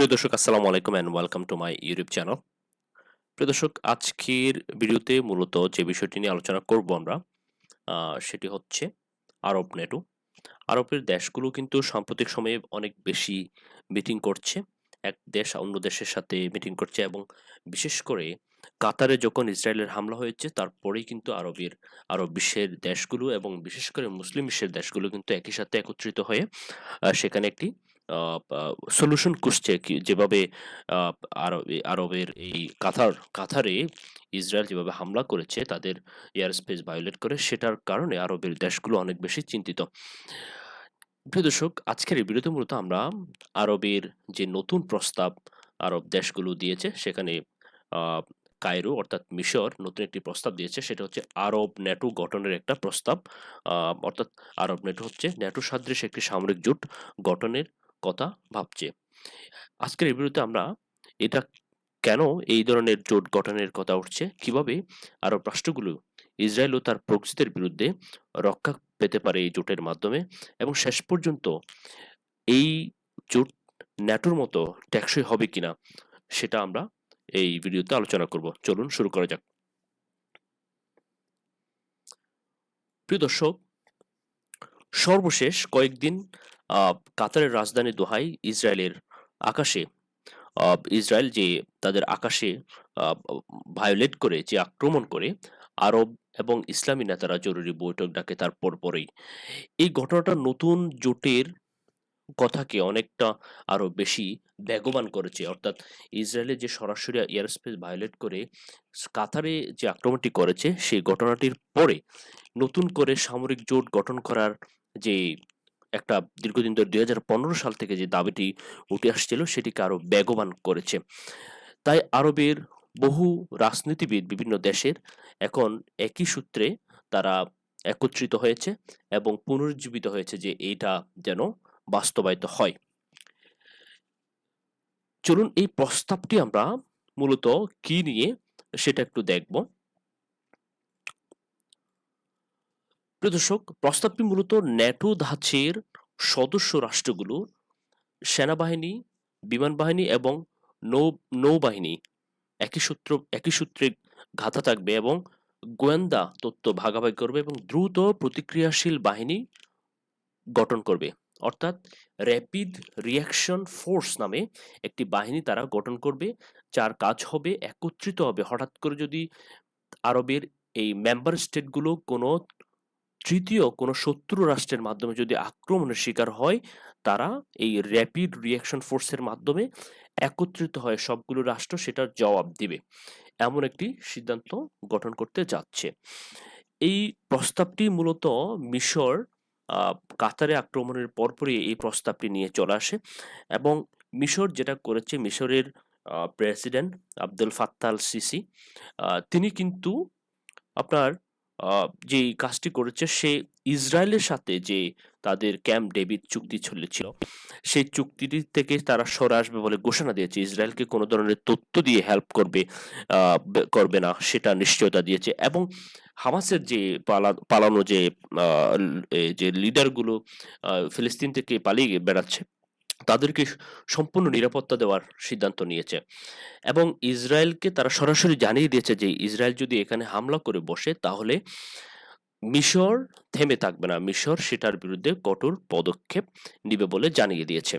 প্রিয় দর্শক, আসসালামু আলাইকুম and welcome to my YouTube channel প্রিয় দর্শক, আজকের ভিডিওতে মূলত যে বিষয়টি নিয়ে আলোচনা করব আমরা সেটি হচ্ছে আরব নেটো। আরবের দেশগুলো কিন্তু সাম্প্রতিক সময়ে অনেক বেশি মিটিং করছে। এক দেশ অন্য দেশের সাথে মিটিং করছে এবং বিশেষ করে কাতারে যখন ইসরায়েলের হামলা হয়েছে, তারপরেই কিন্তু আরবের, আরব বিশ্বের দেশগুলো এবং বিশেষ করে মুসলিম বিশ্বের দেশগুলো কিন্তু একই সাথে একত্রিত হয়ে সেখানে একটি সলিউশন খুঁজছে কি যেভাবে আরবের এই কাতার কাতারে ইসরায়েল যেভাবে হামলা করেছে তাদের এয়ার স্পেস ভায়োলেট করে সেটার কারণে আরবের দেশগুলো অনেক বেশি চিন্তিত। প্রিয় দর্শক আজকের এই ভিডিওতে মূলত আমরা আরবের যে নতুন প্রস্তাব আরব দেশগুলো দিয়েছে সেখানে কায়রো অর্থাৎ মিশর নতুন একটি প্রস্তাব দিয়েছে সেটা হচ্ছে আরব ন্যাটো গঠনের একটা প্রস্তাব। অর্থাৎ আরব ন্যাটো হচ্ছে ন্যাটো সাদৃশ একটি সামরিক জোট গঠনের কথা ভাবছে। আজকের এই ভিডিওতে আমরা এটা কেন এই ধরনের জোট গঠনের কথা উঠছে, কীভাবে আরব রাষ্ট্রগুলো ইসরায়েল ও তার প্রকৃতির বিরুদ্ধে রক্ষা পেতে পারে এই জোটের মাধ্যমে এবং শেষ পর্যন্ত এই জোট ন্যাটোর মতো টেকসই হবে কিনা সেটা আমরা এই ভিডিওতে আলোচনা করব। চলুন শুরু করা যাক। প্রিয় দর্শক, সর্বশেষ কয়েকদিন কাতারের রাজধানী দোহাই ইসরায়েলের আকাশে ইসরায়েল যে তাদের আকাশে ভায়োলেট করে, যে আক্রমণ করে, আরব এবং ইসলামী নেতারা জরুরি বৈঠক ডাকে তার পরপরই। এই ঘটনাটা নতুন জোটের কথাকে অনেকটা আরও বেশি বেগবান করেছে। অর্থাৎ ইসরায়েলের যে সরাসরি এয়ার স্পেস ভায়োলেট করে, কাতারে যে আক্রমণটি করেছে, সেই ঘটনাটির পরে নতুন করে সামরিক জোট গঠন করার যে একটা দীর্ঘদিন ধরে দুই হাজার পনেরো সাল থেকে যে দাবিটি উঠে আসছিল, সেটিকে আরও বেগবান করেছে। তাই আরবের বহু রাজনীতিবিদ বিভিন্ন দেশের এখন একই সূত্রে তারা একত্রিত হয়েছে এবং পুনরুজ্জীবিত হয়েছে যে এইটা যেন বাস্তবায়িত হয়। চলুন এই প্রস্তাবটি আমরা মূলত কি নিয়ে সেটা একটু দেখব। প্রিয় দর্শক, প্রস্তাবটি মূলত ন্যাটো ধাঁচের সদস্য রাষ্ট্রগুলোর সেনাবাহিনী বিমান বাহিনী এবং নৌ, নৌবাহিনী। একই সূত্র, একই সূত্রে ঘাতা থাকবে এবং গোয়েন্দা তথ্য ভাগাভাগি করবে এবং দ্রুত প্রতিক্রিয়াশীল বাহিনী গঠন করবে। অর্থাৎ র্যাপিড রিয়াকশন ফোর্স নামে একটি বাহিনী তারা গঠন করবে, যার কাজ হবে একত্রিত হবে। হঠাৎ করে যদি আরবের এই মেম্বার স্টেটগুলো কোনো তৃতীয় কোনো শত্রু রাষ্ট্রের মাধ্যমে যদি আক্রমণের শিকার হয়, তারা এই র্যাপিড রিয়াকশন ফোর্সের মাধ্যমে একত্রিত হয় সবগুলো রাষ্ট্র সেটার জবাব দিবে। এমন একটি সিদ্ধান্ত গঠন করতে যাচ্ছে। এই প্রস্তাবটি মূলত মিশর কাতারে আক্রমণের পরপরই এই প্রস্তাবটি নিয়ে চলে আসে এবং মিশর যেটা করেছে, মিশরের প্রেসিডেন্ট আব্দুল ফাত্তাল সিসি তিনি কিন্তু আপনার আহ, যে কাজটি করেছে সে ইসরায়েলের সাথে যে তাদের ক্যাম্প ডেভিড চুক্তি চলেছিল সেই চুক্তিটি থেকে তারা সরে আসবে বলে ঘোষণা দিয়েছে। ইসরায়েলকে কোনো ধরনের তথ্য দিয়ে হেল্প করবে করবে না সেটা নিশ্চয়তা দিয়েছে। এবং হামাসের যে পালা পালানো যে যে লিডারগুলো ফিলিস্তিন থেকে পালিয়ে বেড়াচ্ছে তাদেরকে সম্পূর্ণ নিরাপত্তা দেওয়ার সিদ্ধান্ত নিয়েছে। এবং ইসরায়েলকে তারা সরাসরি জানিয়ে দিয়েছে যে, ইসরায়েল যদি এখানে হামলা করে বসে, তাহলে মিশর থেমে থাকবে না। মিশর সেটার বিরুদ্ধে কঠোর পদক্ষেপ নিবে বলে জানিয়ে দিয়েছে।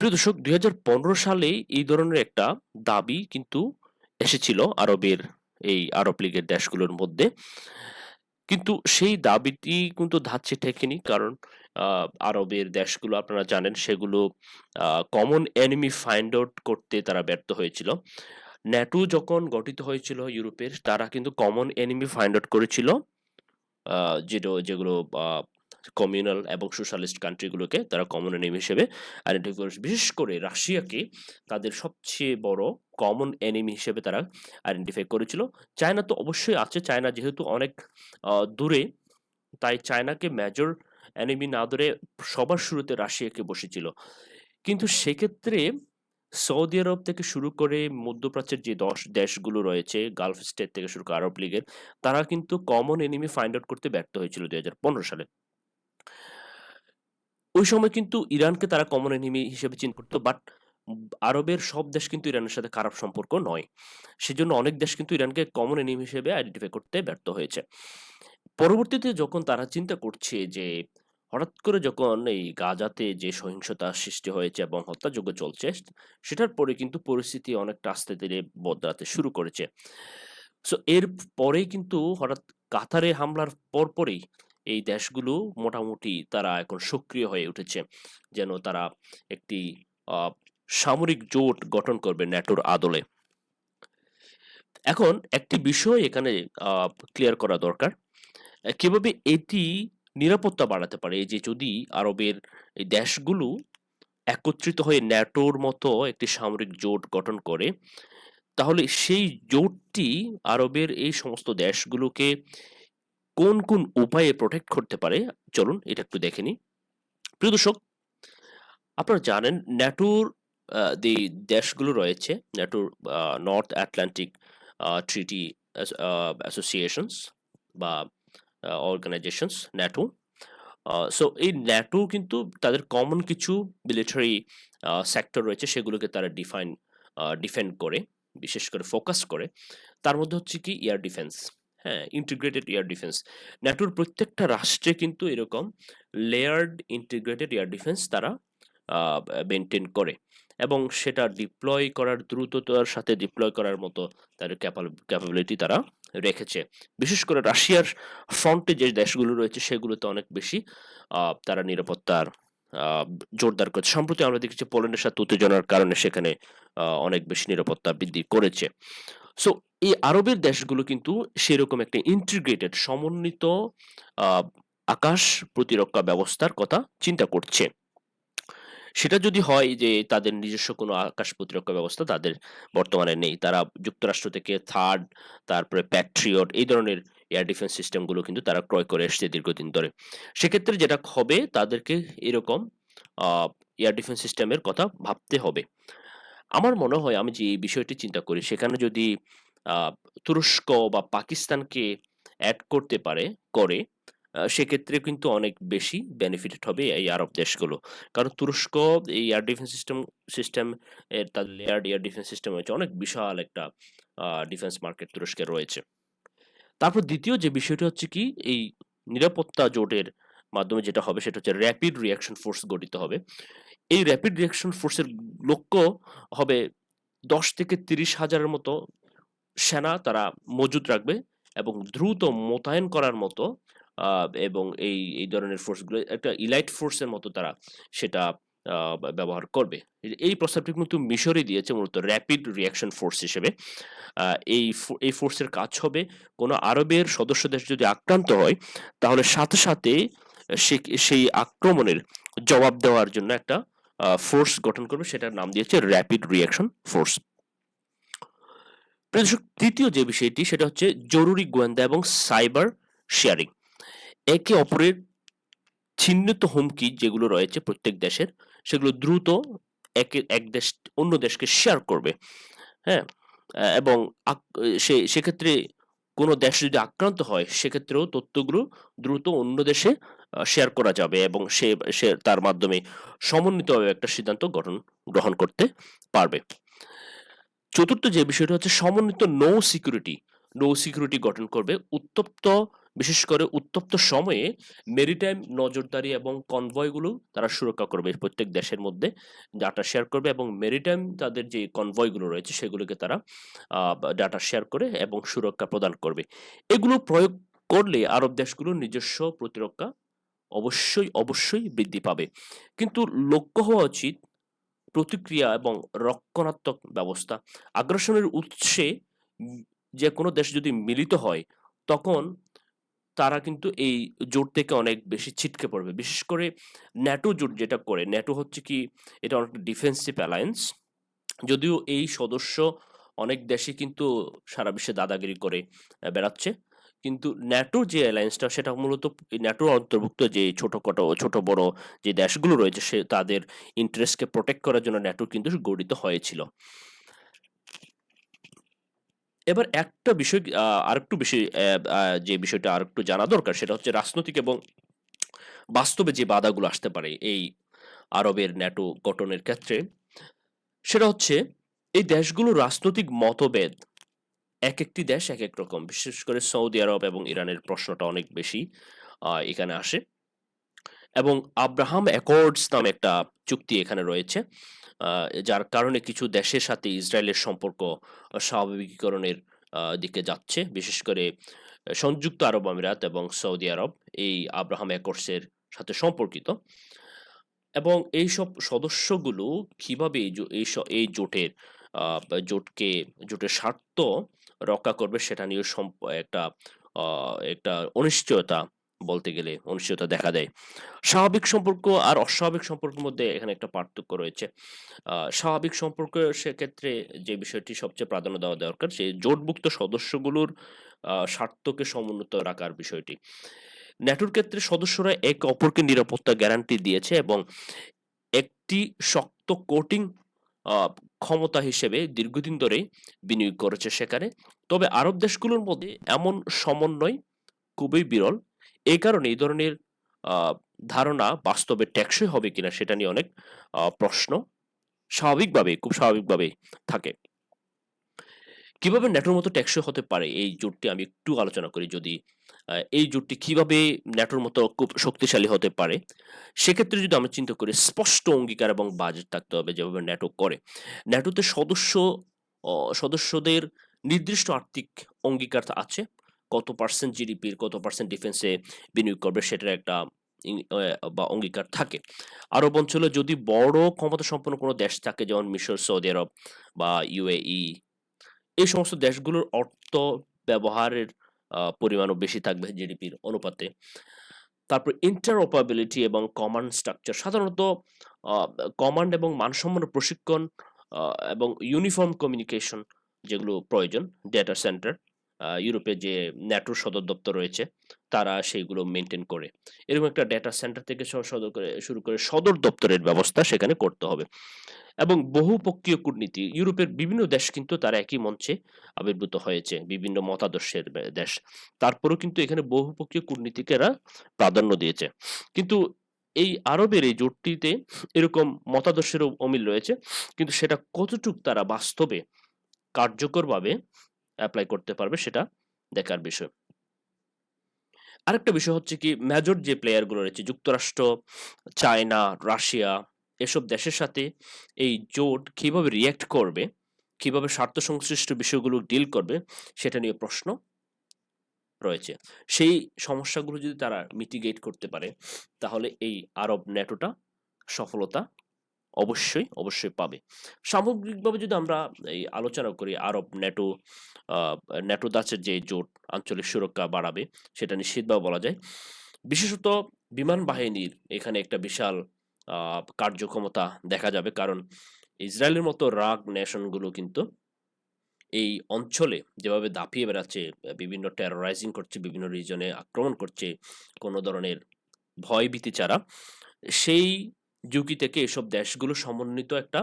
প্রিয় দর্শক, দুই হাজার পনেরো সালে এই ধরনের একটা দাবি কিন্তু এসেছিল আরবের এই আরব লীগের দেশগুলোর মধ্যে। কিন্তু সেই দাবিটি কিন্তু ধাচ্ছে ঠেকেনি। কারণ আরবের দেশগুলো আপনারা জানেন সেগুলো কমন এনিমি ফাইন্ড আউট করতে তারা ব্যর্থ হয়েছিল। ন্যাটো যখন গঠিত হয়েছিল ইউরোপের, তারা কিন্তু কমন এনিমি ফাইন্ড আউট করেছিল। যেটা, যেগুলো কমিউনাল এবং সোশ্যালিস্ট কান্ট্রিগুলোকে তারা কমন এনিমি হিসেবে আইডেন্টিফাই করেছে। বিশেষ করে রাশিয়াকে তাদের সবচেয়ে বড় কমন এনিমি হিসেবে তারা আইডেন্টিফাই করেছিল। চায়না তো অবশ্যই আছে। চায়না যেহেতু অনেক দূরে, তাই চায়নাকে মেজর এনিমি না ধরে সবার শুরুতে রাশিয়াকে বসেছিল। কিন্তু সেক্ষেত্রে সৌদি আরব থেকে শুরু করে মধ্যপ্রাচ্যের যে দশ দেশগুলো রয়েছে গালফ স্টেট থেকে শুরু করে আরব লীগের, তারা কিন্তু কমন এনিমি ফাইন্ড আউট করতে ব্যর্থ হয়েছিল দুই হাজার পনেরো সালে। ওই সময় কিন্তু ইরানকে তারা কমন এনিমি হিসেবে চিন্তা করতো বাট আরবের সব দেশ কিন্তু ইরানের সাথে খারাপ সম্পর্ক নয়। সেজন্য অনেক দেশ কিন্তু ইরানকে কমন এনিমি হিসেবে আইডেন্টিফাই করতে ব্যর্থ হয়েছে। পরবর্তীতে যখন তারা চিন্তা করছে যে, হঠাৎ করে যখন এই গাজাতে যে সহিংসতা সৃষ্টি হয়েছে এবং হত্যাযজ্ঞ চলছে, সেটার পরে কিন্তু পরিস্থিতি অনেকটা আস্তে ধীরে বদলাতে শুরু করেছে। সো এর পরেই কিন্তু হঠাৎ কাতারে হামলার পরপরই এই দেশগুলো মোটামুটি তারা এখন সক্রিয় হয়ে উঠেছে। যেন তারা একটি সামরিক জোট গঠন করবে ন্যাটোর আদলে। এখন একটি বিষয় এখানে ক্লিয়ার করা দরকার। কীভাবে এটি নিরাপত্তা বাড়াতে পারে? যে যদি আরবের দেশগুলো একত্রিত হয়ে ন্যাটোর মতো একটি সামরিক জোট গঠন করে, তাহলে সেই জোটটি আরবের এই সমস্ত দেশগুলোকে কোন কোন উপায়ে প্রোটেক্ট করতে পারে? চলুন এটা একটু দেখে নিই। প্রিয় দর্শক, আপনারা জানেন ন্যাটোর যে দেশগুলো রয়েছে ন্যাটোর নর্থ আটলান্টিক ট্রিটি অ্যাসোসিয়েশনস বা অর্গানাইজেশনস ন্যাটো সো এই ন্যাটো কিন্তু তাদের কমন কিছু মিলিটারি সেক্টর রয়েছে, সেগুলোকে তারা ডিফাইন ডিফেন্ড করে, বিশেষ করে ফোকাস করে। তার মধ্যে হচ্ছে কি এয়ার ডিফেন্স হ্যাঁ ইন্টিগ্রেটেড এয়ার ডিফেন্স ন্যাটোর প্রত্যেকটা রাষ্ট্রে কিন্তু এরকম লেয়ার্ড ইন্টিগ্রেটেড এয়ার ডিফেন্স তারা মেনটেন করে এবং সেটা ডিপ্লয় করার দ্রুততার সাথে ডিপ্লয় করার মতো তার ক্যাপাবিলিটি তারা রেখেছে। বিশেষ করে রাশিয়ার ফ্রন্টে যে দেশগুলো রয়েছে সেগুলোতে অনেক বেশি তারা নিরাপত্তার জোরদার করছে। সম্প্রতি আমরা দেখেছি পোল্যান্ডের সাথে উত্তেজনার কারণে সেখানে অনেক বেশি নিরাপত্তা বৃদ্ধি করেছে। সো এই আরবের দেশগুলো কিন্তু সেরকম একটা ইন্টিগ্রেটেড সমন্বিত আকাশ প্রতিরক্ষা ব্যবস্থার কথা চিন্তা করছে। সেটা যদি হয় যে তাদের নিজস্ব কোনো আকাশ প্রতিরক্ষা ব্যবস্থা তাদের বর্তমানে নেই, তারা যুক্তরাষ্ট্র থেকে থার্ড তারপরে প্যাট্রিয়ট এই ধরনের এয়ার ডিফেন্স সিস্টেমগুলো কিন্তু তারা ক্রয় করে এসছে দীর্ঘদিন ধরে। সেক্ষেত্রে যেটা হবে তাদেরকে এরকম এয়ার ডিফেন্স সিস্টেমের কথা ভাবতে হবে। আমার মনে হয় আমি যে এই বিষয়টি চিন্তা করি, সেখানে যদি তুরস্ক বা পাকিস্তানকে অ্যাড করতে পারে, করে সেক্ষেত্রে কিন্তু অনেক বেশি বেনিফিটেড হবে এই আরব দেশগুলো। কারণ তুরস্ক এই এয়ার ডিফেন্স সিস্টেম সিস্টেম এর তার লেয়ার্ড এয়ার ডিফেন্স সিস্টেম হয়েছে, অনেক বিশাল একটা ডিফেন্স মার্কেট তুরস্কের রয়েছে। তারপর দ্বিতীয় যে বিষয়টি হচ্ছে কি, এই নিরাপত্তা জোটের মাধ্যমে যেটা হবে, সেটা হচ্ছে র্যাপিড রিয়াকশন ফোর্স গঠিত হবে। এই র্যাপিড রিয়াকশন ফোর্সের লক্ষ্য হবে দশ থেকে তিরিশ হাজারের মতো সেনা তারা মজুদ রাখবে এবং দ্রুত মোতায়েন করার মতো এবং এই এই ধরনের ফোর্সগুলো একটা ইলাইট ফোর্সের মতো তারা সেটা ব্যবহার করবে। এই- প্রস্তাবটি কিন্তু মিশরই দিয়েছে মূলত র্যাপিড রিয়াকশন ফোর্স হিসেবে। এই এই ফোর্সের কাজ হবে কোনো আরবের সদস্য দেশ যদি আক্রান্ত হয়, তাহলে সাথে সাথে সেই আক্রমণের জবাব দেওয়ার জন্য একটা ফোর্স গঠন করবে, সেটার নাম দিয়েছে র্যাপিড রিয়াকশন ফোর্স তৃতীয় যে বিষয়টি, সেটা হচ্ছে জরুরি গোয়েন্দা এবং সাইবার শেয়ারিং একে অপরের চিহ্নিত হুমকি যেগুলো রয়েছে প্রত্যেক দেশের, সেগুলো দ্রুত একে, এক দেশ, অন্য দেশকে শেয়ার করবে। হ্যাঁ? এবং সে, সেক্ষেত্রে কোনো দেশ যদি আক্রান্ত হয়, সেক্ষেত্রেও তথ্যগুলো দ্রুত অন্য দেশে শেয়ার করা যাবে এবং সে সে তার মাধ্যমে সমন্বিতভাবে একটা সিদ্ধান্ত গঠন, গ্রহণ করতে পারবে। চতুর্থ যে বিষয়টা হচ্ছে সমন্বিত নৌ সিকিউরিটি নৌ সিকিউরিটি গঠন করবে। উত্তপ্ত, বিশেষ করে উত্তপ্ত সময়ে মেরিটাইম নজরদারি এবং কনভয়গুলো তারা সুরক্ষা করবে প্রত্যেক দেশের মধ্যে। ডাটা শেয়ার করবে এবং মেরিটাইম তাদের যে কনভয়গুলো রয়েছে সেগুলোকে তারা ডাটা শেয়ার করে এবং সুরক্ষা প্রদান করবে। এগুলো প্রয়োগ করলে আরব দেশগুলোর নিজস্ব প্রতিরক্ষা অবশ্যই অবশ্যই বৃদ্ধি পাবে। কিন্তু লক্ষ্য হওয়া উচিত প্রতিক্রিয়া এবং রক্ষণাত্মক ব্যবস্থা। আগ্রাসনের উৎসে যে কোনো দেশ যদি মিলিত হয়, তখন তারা কিন্তু এই জোট থেকে অনেক বেশি ছিটকে পড়বে। বিশেষ করে ন্যাটো জোট যেটা করে, ন্যাটো হচ্ছে কি, এটা অনেক ডিফেন্সিভ অ্যালায়েন্স যদিও এই সদস্য অনেক দেশে কিন্তু সারা বিশ্বে দাদাগিরি করে বেড়াচ্ছে। কিন্তু ন্যাটোর যে অ্যালায়েন্সটা সেটা মূলত ন্যাটোর অন্তর্ভুক্ত যে ছোট কটো, ছোট বড় যে দেশগুলো রয়েছে, সে তাদের ইন্টারেস্টকে প্রোটেক্ট করার জন্য ন্যাটো কিন্তু গঠিত হয়েছিল। এবার একটা বিষয় আরেকটু বেশি যে বিষয়টা আরেকটু জানা দরকার, সেটা হচ্ছে রাজনৈতিক এবং বাস্তবে যে বাধাগুলো আসতে পারে এই আরবের ন্যাটো গঠনের ক্ষেত্রে, সেটা হচ্ছে এই দেশগুলোর রাজনৈতিক মতভেদ এক একটি দেশ এক এক রকম। বিশেষ করে সৌদি আরব এবং ইরানের প্রশ্নটা অনেক বেশি এখানে আসে। এবং আব্রাহাম অ্যাকর্ডস নামে একটা চুক্তি এখানে রয়েছে যার কারণে কিছু দেশের সাথে ইসরায়েলের সম্পর্ক স্বাভাবিকীকরণের দিকে যাচ্ছে। বিশেষ করে সংযুক্ত আরব আমিরাত এবং সৌদি আরব এই আব্রাহাম অ্যাকর্ডসের সাথে সম্পর্কিত। এবং এইসব সদস্যগুলো কীভাবে এই জোটের জোটকে, জোটের স্বার্থ রক্ষা করবে সেটা নিয়ে একটা একটা অনিশ্চয়তা বলতে গেলে অনিশ্চয়তা দেখা দেয়। স্বাভাবিক সম্পর্ক আর অস্বাভাবিক সম্পর্কের মধ্যে এখানে একটা পার্থক্য রয়েছে। স্বাভাবিক সম্পর্ক সেক্ষেত্রে যে বিষয়টি সবচেয়ে প্রাধান্য দেওয়া দরকার সেই জোটভুক্ত সদস্যগুলোর স্বার্থকে সমুন্নত রাখার বিষয়টি। ন্যাটোর ক্ষেত্রে সদস্যরা একে অপরকে নিরাপত্তা গ্যারান্টি দিয়েছে এবং একটি শক্ত কোটিং ক্ষমতা হিসেবে দীর্ঘদিন ধরে বিনিয়োগ করেছে সেখানে। তবে আরব দেশগুলোর মধ্যে এমন সমন্বয় খুবই বিরল। এই কারণে এই ধরনের ধারণা বাস্তবে টেকসই হবে কিনা সেটা নিয়ে অনেক প্রশ্ন। স্বাভাবিকভাবে খুব স্বাভাবিকভাবে থাকে। কীভাবে ন্যাটোর মতো টেকসই হতে পারে? এই জোটটি আমি একটু আলোচনা করি যদি এই জোটটি কীভাবে ন্যাটোর মতো খুব শক্তিশালী হতে পারে? সেক্ষেত্রে যদি আমরা চিন্তা করি, স্পষ্ট অঙ্গীকার এবং বাজেট থাকতে হবে যেভাবে ন্যাটো করে। ন্যাটোতে সদস্য সদস্যদের নির্দিষ্ট আর্থিক অঙ্গীকার আছে। কত পার্সেন্ট জিডিপির কত পার্সেন্ট ডিফেন্সে বিনিয়োগ করবে সেটার একটা বা অঙ্গীকার থাকে। আরব অঞ্চলে যদি বড় ক্ষমতা সম্পন্ন কোনো দেশ থাকে, যেমন মিশর, সৌদি আরব বা ইউএই এই সমস্ত দেশগুলোর অর্থ ব্যবহারের পরিমাণও বেশি থাকবে জিডিপির অনুপাতে। তারপর ইন্টারঅপাবিলিটি এবং কমান্ড স্ট্রাকচার সাধারণত কমান্ড এবং মানসম্মান প্রশিক্ষণ এবং ইউনিফর্ম কমিউনিকেশন যেগুলো প্রয়োজন ডেটা সেন্টার ইউরোপে যে ন্যাটোর সদর দপ্তর রয়েছে, তারা সেইগুলো মেনটেন করে। এরকম একটা ডেটা সেন্টার থেকে সদর করে, শুরু করে সদর দপ্তরের ব্যবস্থা সেখানে করতে হবে। এবং বহুপক্ষীয় কূটনীতি, ইউরোপের বিভিন্ন দেশ কিন্তু তারা একই মঞ্চে আবির্ভূত হয়েছে, বিভিন্ন মতাদর্শের দেশ। তারপরেও কিন্তু এখানে বহুপক্ষীয় কূটনীতিকে এরা প্রাধান্য দিয়েছে। কিন্তু এই আরবের এই জোটটিতে এরকম মতাদর্শেরও অমিল রয়েছে, কিন্তু সেটা কতটুক তারা বাস্তবে, কার্যকরভাবে অ্যাপ্লাই করতে পারবে সেটা দেখার বিষয়। আরেকটা বিষয় হচ্ছে কি মেজর যে প্লেয়ারগুলো রয়েছে, যুক্তরাষ্ট্র, চায়না, রাশিয়া, এসব দেশের সাথে এই জোট কীভাবে রিয়্যাক্ট করবে, কীভাবে স্বার্থ সংশ্লিষ্ট বিষয়গুলো ডিল করবে, সেটা নিয়ে প্রশ্ন রয়েছে। সেই সমস্যাগুলো যদি তারা মিটিগেট করতে পারে, তাহলে এই আরব ন্যাটোটা সফলতা অবশ্যই অবশ্যই পাবে। সামগ্রিকভাবে যদি আমরা এই আলোচনা করি, আরব ন্যাটো ন্যাটো দাচের যে জোট, আঞ্চলিক সুরক্ষা বাড়াবে, সেটা নিশ্চিতভাবে বলা যায়। বিশেষত বিমান বাহিনীর এখানে একটা বিশাল কার্যক্ষমতা দেখা যাবে। কারণ ইসরায়েলের মতো রাগ নেশনগুলো কিন্তু এই অঞ্চলে যেভাবে দাপিয়ে বেড়াচ্ছে, বিভিন্ন টেরোরাইজিং করছে, বিভিন্ন রিজনে আক্রমণ করছে, কোনো ধরনের ভয়ভীতি ছাড়া, সেই ঝুঁকি থেকে এসব দেশগুলো সমন্বিত একটা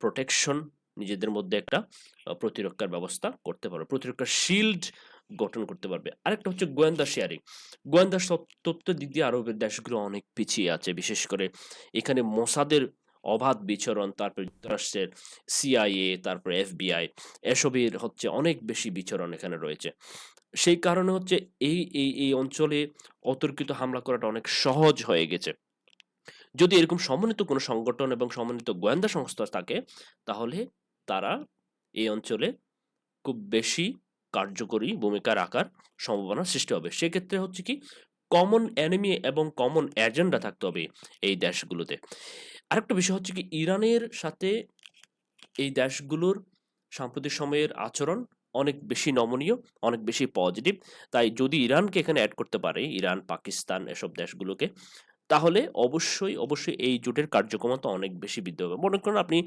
প্রোটেকশন নিজেদের মধ্যে একটা প্রতিরক্ষার ব্যবস্থা করতে পারবে। প্রতিরক্ষার শিল্ড গঠন করতে পারবে। আরেকটা হচ্ছে গোয়েন্দা শেয়ারিং গোয়েন্দা তথ্যের দিক দিয়ে আরবের দেশগুলো অনেক পিছিয়ে আছে। বিশেষ করে এখানে মোসাদের অবাধ বিচরণ, তারপর যুক্তরাষ্ট্রের সিআইএ তারপর এফবিআই এসবের হচ্ছে অনেক বেশি বিচরণ এখানে রয়েছে। সেই কারণে হচ্ছে এই এই এই অঞ্চলে অতর্কিত হামলা করাটা অনেক সহজ হয়ে গেছে। যদি এরকম সমন্বিত কোনো সংগঠন এবং সমন্বিত গোয়েন্দা সংস্থা থাকে, তাহলে তারা এই অঞ্চলে খুব বেশি কার্যকরী ভূমিকা রাখার সম্ভাবনা সৃষ্টি হবে। সেক্ষেত্রে হচ্ছে কি কমন এনিমি এবং কমন এজেন্ডা থাকতে হবে এই দেশগুলোতে। আরেকটা বিষয় হচ্ছে কি, ইরানের সাথে এই দেশগুলোর সাম্প্রতিক সময়ের আচরণ অনেক বেশি নমনীয়, অনেক বেশি পজিটিভ তাই যদি ইরানকে এখানে অ্যাড করতে পারে, ইরান, পাকিস্তান, এসব দেশগুলোকে তাহলে অবশ্যই অবশ্যই এই জোটের কার্যক্ষমতা অনেক বেশি বৃদ্ধি হবে মনে করুন আপনি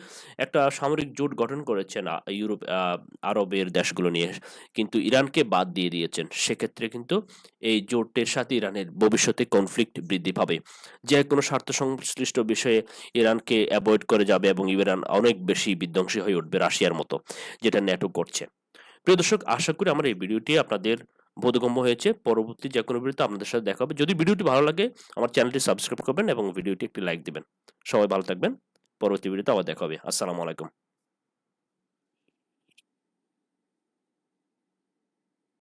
একটা সামরিক জোট গঠন করেছেন ইউরোপ আরবের দেশগুলো নিয়ে, কিন্তু ইরানকে বাদ দিয়ে দিয়েছেন। সেক্ষেত্রে কিন্তু এই জোটের সাথে ইরানের ভবিষ্যতে কনফ্লিক্ট বৃদ্ধি পাবে। যে কোনো স্বার্থ সংশ্লিষ্ট বিষয়ে ইরানকে অ্যাভয়েড করে যাবে এবং ইরান অনেক বেশি বিধ্বংসী হয়ে উঠবে রাশিয়ার মতো, যেটা ন্যাটো করছে। প্রিয় দর্শক, আশা করি আমার এই ভিডিওটি আপনাদের বোধগম্য হয়েছে। পরবর্তী যে কোনো ভিডিওতে আপনাদের সাথে দেখা হবে। যদি ভিডিওটি ভালো লাগে, আমার চ্যানেলটি সাবস্ক্রাইব করবেন এবং ভিডিওটি একটি লাইক দিবেন। সবাই ভালো থাকবেন। পরবর্তী ভিডিওতে আবার দেখা হবে। আসসালামু আলাইকুম।